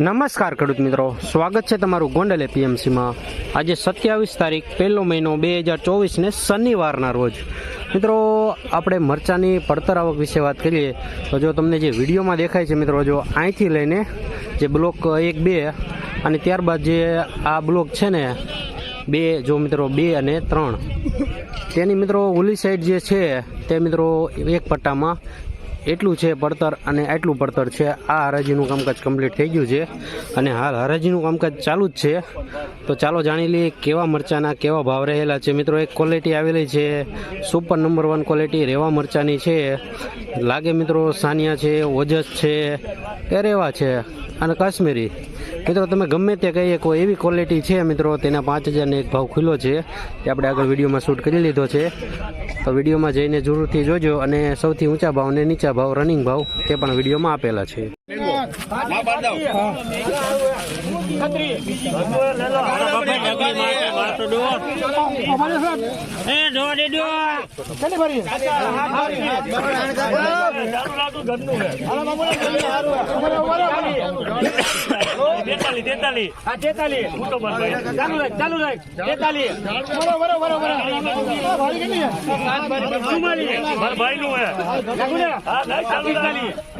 નમસ્કાર ખેડૂત મિત્રો. સ્વાગત છે તમારું ગોંડલ એપીએમસીમાં. આજે સત્યાવીસ તારીખ, પહેલો મહિનો બે હજાર ચોવીસને શનિવારના રોજ. મિત્રો, આપણે મરચાની પડતર આવક વિશે વાત કરીએ, તો જો તમને જે વિડીયોમાં દેખાય છે મિત્રો, જો અહીંથી લઈને જે બ્લોક એક, બે અને ત્યારબાદ જે આ બ્લોક છે ને, બે, જો મિત્રો, બે અને ત્રણ. તેની મિત્રો, ઓલી સાઈડ જે છે, તે મિત્રો એક પટ્ટામાં એટલું છે પડતર અને એટલું પડતર છે. આ હરાજીનું કામકાજ કમ્પ્લીટ થઈ ગયું છે અને હાલ હરાજીનું કામકાજ ચાલુ જ છે. તો ચાલો જાણી લઈએ કેવા મરચાના કેવા ભાવ રહેલા છે. મિત્રો, એક ક્વોલિટી આવેલી છે. સુપર નંબર વન ક્વોલિટી રેવા મરચાની છે. લાગે મિત્રો, સાનિયા છે, ઓજસ છે, એ રેવા છે. અને કાશ્મીરી. મિત્રો, તમે ગમે તે કહીએ, કોઈ એવી ક્વોલિટી છે મિત્રો, તેના પાંચ હજારને એક ભાવ ખુલ્લો છે. તે આપણે આગળ વિડીયોમાં શૂટ કરી લીધો છે. તો વિડીયોમાં જઈને જરૂરથી જોજો અને સૌથી ઊંચા ભાવ અને નીચા ભાવ રનિંગ ભાવ તે પણ વિડીયોમાં આપેલા છે. તેતાલીસ ચાલુ રાખ ચાલુ રાખ તેતાલીસ મારા ભાઈ નું હે નાખું ને હા ચાલુ રાખ. હા, રહે ભાઈ. રહે ભાઈ, જોવા દેજે.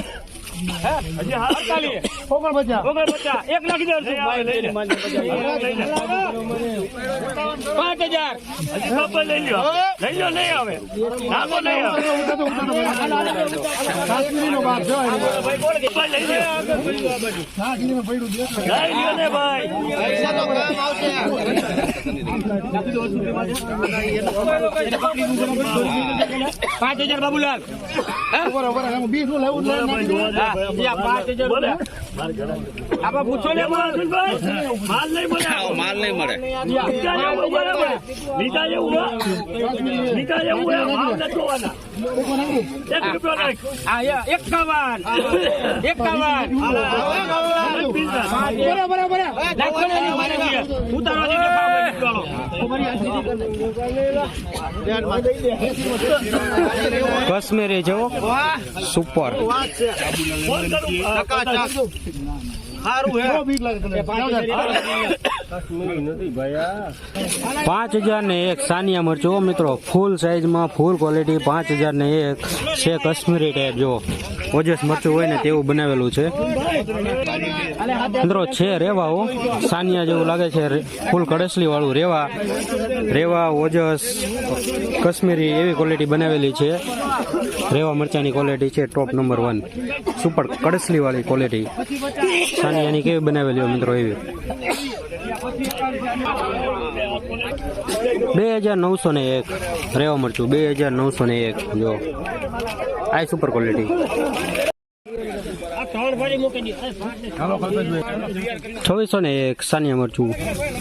હજી હા, અડતાલીસ ઓગણપચાસ એક નાખી દે લઈ આવે, લઈ લે. લઈ લે. પાંચ હજાર હજી ખબર લઈ લ્યો. લઈ લ્યો, નહીં આવે. નાખો, નહીં આવે. ભાઈ, લઈ ને ભાઈ પાંચ હજાર બાબુલાલ હા, યા પાંચ હજાર બોલે. આમાં પૂછો ને એમાં અશ્વિનભાઈ, માલ નહીં મળે માલ નહીં મળે નીચા જેવું બરાબર નીચા જેવું હો. નીચા જેવું હે. માલ નથી જોવાના. એક રૂપિયો નાખ. હા યા એકાવન એકાવન કાશ્મીરી જેવો સુપર. કરું. પાંચ હજાર ને એક સાનિયા મરચો મિત્રો. ફૂલ સાઈઝમાં ફૂલ ક્વોલિટી પાંચ હજાર ને એક છે કાશ્મીરી ટાઈપ જો. ઓજસ મરચું હોય ને તેવું બનાવેલું છે. મિત્રો, છે રેવા, હો. સાનિયા જેવું લાગે છે ફૂલ કડસલી વાળું રેવા. રેવા, ઓજસ, કશ્મીરી એવી ક્વોલિટી બનાવેલી છે. રેવા મરચાની ક્વોલિટી છે ટોપ નંબર વન સુપર કડસલી વાળી ક્વોલિટી સાનિયાની કેવી બનાવેલી હોય મિત્રો એવી? બે હજાર નવસો ને એક રેવા મરચું, બે હજાર નવસો ને એક, જો. આ સુપર ક્વોલિટી છવ્વીસો ને એક સાનિયા મરચું.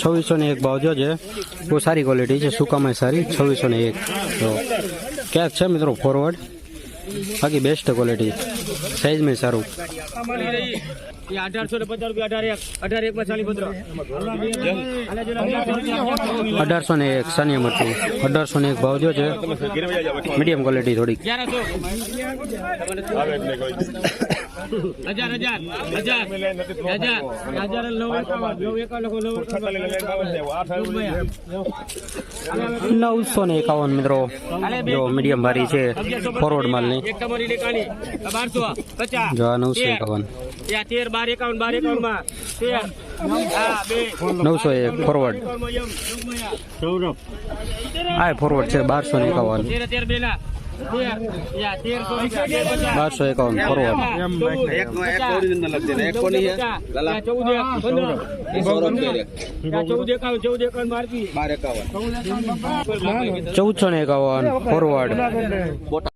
છવ્વીસો ને એક ભાવ જો છે, બહુ સારી ક્વોલિટી છે સુકામાં સારી, છવ્વીસો ને એક. જો. ક્યાંક છે મિત્રો ફોરવર્ડ બાકી બેસ્ટ ક્વોલિટી સાઈઝમાં સારું. અઢારસો ને એક, સાનિયા મરચું. અઢારસો ને એક ભાવ જો છે. મીડિયમ ક્વોલિટી અગિયારસો હજાર હજાર હજાર હજાર. હજાર નવ એકાવન નવ એકાવન નવસો ને એકાવન મિત્રો. જો મીડિયમ ભારી છે ફોરવર્ડ તમારી લેખાની બારસો પચાસ. જો નવસો એકાવન. ત્યાં તેર બાર એકાવન બાર એકાવનમાં તેર. નવસો એક ફોરવર્ડ આ ફોરવર્ડ છે બારસો ને એકાવન. બારસો એકાવન ફોરવર્ડ ચૌદસો ને. એકાવન. ફોરવર્ડ.